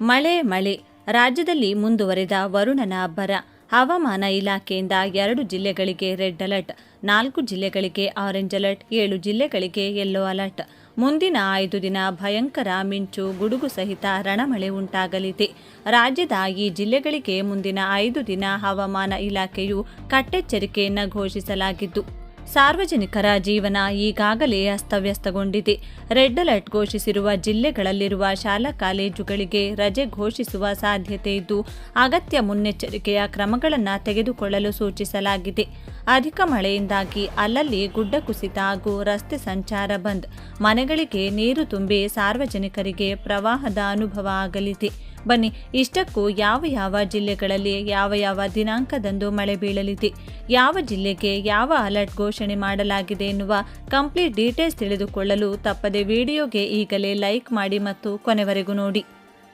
ಮಳೆ ಮಳೆ. ರಾಜ್ಯದಲ್ಲಿ ಮುಂದುವರೆದ ವರುಣನ ಅಬ್ಬರ. ಹವಾಮಾನ ಇಲಾಖೆಯಿಂದ ಎರಡು ಜಿಲ್ಲೆಗಳಿಗೆ ರೆಡ್ ಅಲರ್ಟ್, ನಾಲ್ಕು ಜಿಲ್ಲೆಗಳಿಗೆ ಆರೆಂಜ್ ಅಲರ್ಟ್, ಏಳು ಜಿಲ್ಲೆಗಳಿಗೆ ಯೆಲ್ಲೋ ಅಲರ್ಟ್. ಮುಂದಿನ ಐದು ದಿನ ಭಯಂಕರ ಮಿಂಚು, ಗುಡುಗು ಸಹಿತ ರಣಮಳೆ ಉಂಟಾಗಲಿದೆ. ರಾಜ್ಯದ ಈ ಜಿಲ್ಲೆಗಳಿಗೆ ಮುಂದಿನ ಐದು ದಿನ ಹವಾಮಾನ ಇಲಾಖೆಯು ಕಟ್ಟೆಚ್ಚರಿಕೆಯನ್ನು ಘೋಷಿಸಲಾಗಿದ್ದು ಸಾರ್ವಜನಿಕರ ಜೀವನ ಈಗಾಗಲೇ ಅಸ್ತವ್ಯಸ್ತಗೊಂಡಿದೆ. ರೆಡ್ ಅಲರ್ಟ್ ಘೋಷಿಸಿರುವ ಜಿಲ್ಲೆಗಳಲ್ಲಿರುವ ಶಾಲಾ ಕಾಲೇಜುಗಳಿಗೆ ರಜೆ ಘೋಷಿಸುವ ಸಾಧ್ಯತೆ ಇದ್ದು, ಅಗತ್ಯ ಮುನ್ನೆಚ್ಚರಿಕೆಯ ಕ್ರಮಗಳನ್ನು ತೆಗೆದುಕೊಳ್ಳಲು ಸೂಚಿಸಲಾಗಿದೆ. ಅಧಿಕ ಮಳೆಯಿಂದಾಗಿ ಅಲ್ಲಲ್ಲಿ ಗುಡ್ಡ ಕುಸಿತ ಹಾಗೂ ರಸ್ತೆ ಸಂಚಾರ ಬಂದ್. ಮನೆಗಳಿಗೆ ನೀರು ತುಂಬಿ ಸಾರ್ವಜನಿಕರಿಗೆ ಪ್ರವಾಹದ ಅನುಭವ ಆಗಲಿದೆ. ಬನ್ನಿ, ಇಷ್ಟಕ್ಕೂ ಯಾವ ಯಾವ ಜಿಲ್ಲೆಗಳಲ್ಲಿ ಯಾವ ಯಾವ ದಿನಾಂಕದಂದು ಮಳೆ ಬೀಳಲಿದೆ? ಯಾವ ಜಿಲ್ಲೆಗೆ ಯಾವ ಅಲರ್ಟ್ ಘೋಷಣೆ ಮಾಡಲಾಗಿದೆ ಎನ್ನುವ ಕಂಪ್ಲೀಟ್ ಡೀಟೇಲ್ಸ್ ತಿಳಿದುಕೊಳ್ಳಲು ತಪ್ಪದೆ ವಿಡಿಯೋಗೆ ಈಗಲೇ ಲೈಕ್ ಮಾಡಿ ಮತ್ತು ಕೊನೆವರೆಗೂ ನೋಡಿ.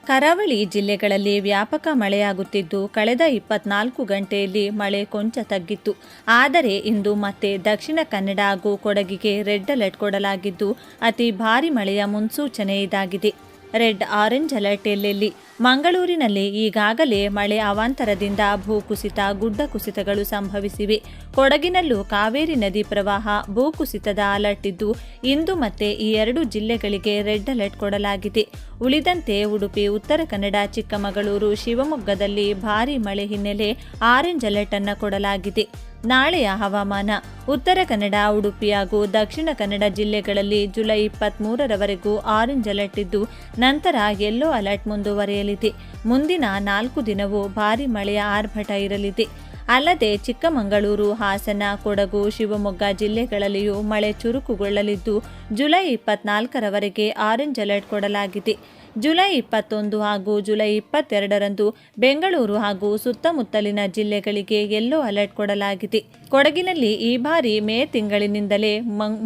ಕರಾವಳಿ ಜಿಲ್ಲೆಗಳಲ್ಲಿ ವ್ಯಾಪಕ ಮಳೆಯಾಗುತ್ತಿದ್ದು, ಕಳೆದ ಇಪ್ಪತ್ನಾಲ್ಕು ಗಂಟೆಯಲ್ಲಿ ಮಳೆ ಕೊಂಚ ತಗ್ಗಿತ್ತು. ಆದರೆ ಇಂದು ಮತ್ತೆ ದಕ್ಷಿಣ ಕನ್ನಡ ಹಾಗೂ ಕೊಡಗಿಗೆ ರೆಡ್ ಅಲರ್ಟ್ ಕೊಡಲಾಗಿದ್ದು, ಅತಿ ಭಾರಿ ಮಳೆಯ ಮುನ್ಸೂಚನೆ ಇದಾಗಿದೆ. ರೆಡ್, ಆರೆಂಜ್ ಅಲರ್ಟ್ ಎಲ್ಲೆಲ್ಲಿ? ಮಂಗಳೂರಿನಲ್ಲಿ ಈಗಾಗಲೇ ಮಳೆ ಅವಾಂತರದಿಂದ ಭೂಕುಸಿತ, ಗುಡ್ಡ ಕುಸಿತಗಳು ಸಂಭವಿಸಿವೆ. ಕೊಡಗಿನಲ್ಲೂ ಕಾವೇರಿ ನದಿ ಪ್ರವಾಹ ಭೂಕುಸಿತದ ಅಲರ್ಟ್ ಇದ್ದು, ಇಂದು ಮತ್ತೆ ಈ ಎರಡು ಜಿಲ್ಲೆಗಳಿಗೆ ರೆಡ್ ಅಲರ್ಟ್ ಕೊಡಲಾಗಿದೆ. ಉಳಿದಂತೆ ಉಡುಪಿ, ಉತ್ತರ ಕನ್ನಡ, ಚಿಕ್ಕಮಗಳೂರು, ಶಿವಮೊಗ್ಗದಲ್ಲಿ ಭಾರೀ ಮಳೆ ಹಿನ್ನೆಲೆ ಆರೆಂಜ್ ಅಲರ್ಟ್ ಅನ್ನು ಕೊಡಲಾಗಿದೆ. ನಾಳೆಯ ಹವಾಮಾನ. ಉತ್ತರ ಕನ್ನಡ, ಉಡುಪಿ ಹಾಗೂ ದಕ್ಷಿಣ ಕನ್ನಡ ಜಿಲ್ಲೆಗಳಲ್ಲಿ ಜುಲೈ ಇಪ್ಪತ್ತ್ಮೂರರವರೆಗೂ ಆರೆಂಜ್ ಅಲರ್ಟ್ ಇದ್ದು, ನಂತರ ಯೆಲ್ಲೋ ಅಲರ್ಟ್ ಮುಂದುವರೆಯಲಿದೆ. ಮುಂದಿನ ನಾಲ್ಕು ದಿನವೂ ಭಾರೀ ಮಳೆಯ ಆರ್ಭಟ ಇರಲಿದೆ. ಅಲ್ಲದೆ ಚಿಕ್ಕಮಗಳೂರು, ಹಾಸನ, ಕೊಡಗು, ಶಿವಮೊಗ್ಗ ಜಿಲ್ಲೆಗಳಲ್ಲಿಯೂ ಮಳೆ ಚುರುಕುಗೊಳ್ಳಲಿದ್ದು, ಜುಲೈ ಇಪ್ಪತ್ನಾಲ್ಕರವರೆಗೆ ಆರೆಂಜ್ ಅಲರ್ಟ್ ಕೊಡಲಾಗಿದೆ. ಜುಲೈ ಇಪ್ಪತ್ತೊಂದು ಹಾಗೂ ಜುಲೈ ಇಪ್ಪತ್ತೆರಡರಂದು ಬೆಂಗಳೂರು ಹಾಗೂ ಸುತ್ತಮುತ್ತಲಿನ ಜಿಲ್ಲೆಗಳಿಗೆ ಯೆಲ್ಲೋ ಅಲರ್ಟ್ ಕೊಡಲಾಗಿದೆ. ಕೊಡಗಿನಲ್ಲಿ ಈ ಬಾರಿ ಮೇ ತಿಂಗಳಿನಿಂದಲೇ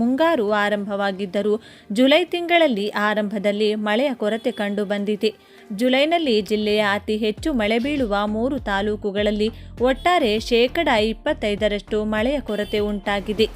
ಮುಂಗಾರು ಆರಂಭವಾಗಿದ್ದರೂ ಜುಲೈ ತಿಂಗಳಲ್ಲಿ ಆರಂಭದಲ್ಲಿ ಮಳೆಯ ಕೊರತೆ ಕಂಡು ಬಂದಿದೆ. ಜುಲೈನಲ್ಲಿ ಜಿಲ್ಲೆಯ ಅತಿ ಹೆಚ್ಚು ಮಳೆ ಬೀಳುವ ಮೂರು ತಾಲೂಕುಗಳಲ್ಲಿ ಒಟ್ಟಾರೆ ಶೇಕಡಾ ಇಪ್ಪತ್ತೈದರಷ್ಟು ಮಳೆಯ ಕೊರತೆ ಉಂಟಾಗಿದೆ.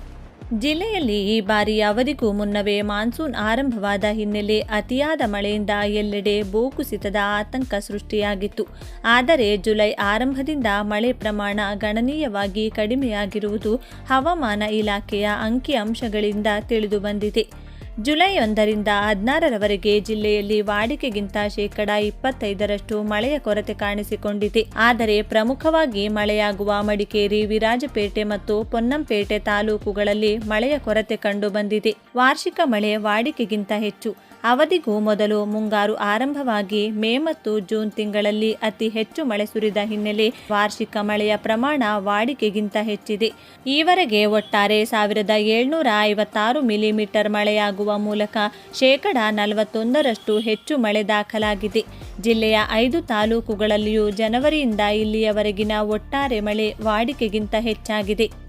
ಜಿಲ್ಲೆಯಲ್ಲಿ ಈ ಬಾರಿ ಅವಧಿಗೂ ಮುನ್ನವೇ ಮಾನ್ಸೂನ್ ಆರಂಭವಾದ ಹಿನ್ನೆಲೆ ಅತಿಯಾದ ಮಳೆಯಿಂದ ಎಲ್ಲೆಡೆ ಭೂಕುಸಿತದ ಆತಂಕ ಸೃಷ್ಟಿಯಾಗಿತ್ತು. ಆದರೆ ಜುಲೈ ಆರಂಭದಿಂದ ಮಳೆ ಪ್ರಮಾಣ ಗಣನೀಯವಾಗಿ ಕಡಿಮೆಯಾಗಿರುವುದು ಹವಾಮಾನ ಇಲಾಖೆಯ ಅಂಕಿಅಂಶಗಳಿಂದ ತಿಳಿದುಬಂದಿದೆ ಜುಲೈ ಒಂದರಿಂದ ಹದಿನಾರರವರೆಗೆ ಜಿಲ್ಲೆಯಲ್ಲಿ ವಾಡಿಕೆಗಿಂತ ಶೇಕಡ ಇಪ್ಪತ್ತೈದರಷ್ಟು ಮಳೆಯ ಕೊರತೆ ಕಾಣಿಸಿಕೊಂಡಿದೆ. ಆದರೆ ಪ್ರಮುಖವಾಗಿ ಮಳೆಯಾಗುವ ಮಡಿಕೇರಿ, ವಿರಾಜಪೇಟೆ ಮತ್ತು ಪೊನ್ನಂಪೇಟೆ ತಾಲೂಕುಗಳಲ್ಲಿ ಮಳೆಯ ಕೊರತೆ ಕಂಡುಬಂದಿದೆ. ವಾರ್ಷಿಕ ಮಳೆ ವಾಡಿಕೆಗಿಂತ ಹೆಚ್ಚು. ಅವಧಿಗೂ ಮೊದಲು ಮುಂಗಾರು ಆರಂಭವಾಗಿ ಮೇ ಮತ್ತು ಜೂನ್ ತಿಂಗಳಲ್ಲಿ ಅತಿ ಹೆಚ್ಚು ಮಳೆ ಸುರಿದ ಹಿನ್ನೆಲೆ ವಾರ್ಷಿಕ ಮಳೆಯ ಪ್ರಮಾಣ ವಾಡಿಕೆಗಿಂತ ಹೆಚ್ಚಿದೆ. ಈವರೆಗೆ ಒಟ್ಟಾರೆ ಸಾವಿರದ ಏಳ್ನೂರ ಐವತ್ತಾರು ಮಿಲಿಮೀಟರ್ ಮಳೆಯಾಗುವ ಮೂಲಕ ಶೇಕಡ ನಲವತ್ತೊಂದರಷ್ಟು ಹೆಚ್ಚು ಮಳೆ ದಾಖಲಾಗಿದೆ. ಜಿಲ್ಲೆಯ ಐದು ತಾಲೂಕುಗಳಲ್ಲಿಯೂ ಜನವರಿಯಿಂದ ಇಲ್ಲಿಯವರೆಗಿನ ಒಟ್ಟಾರೆ ಮಳೆ ವಾಡಿಕೆಗಿಂತ ಹೆಚ್ಚಾಗಿದೆ.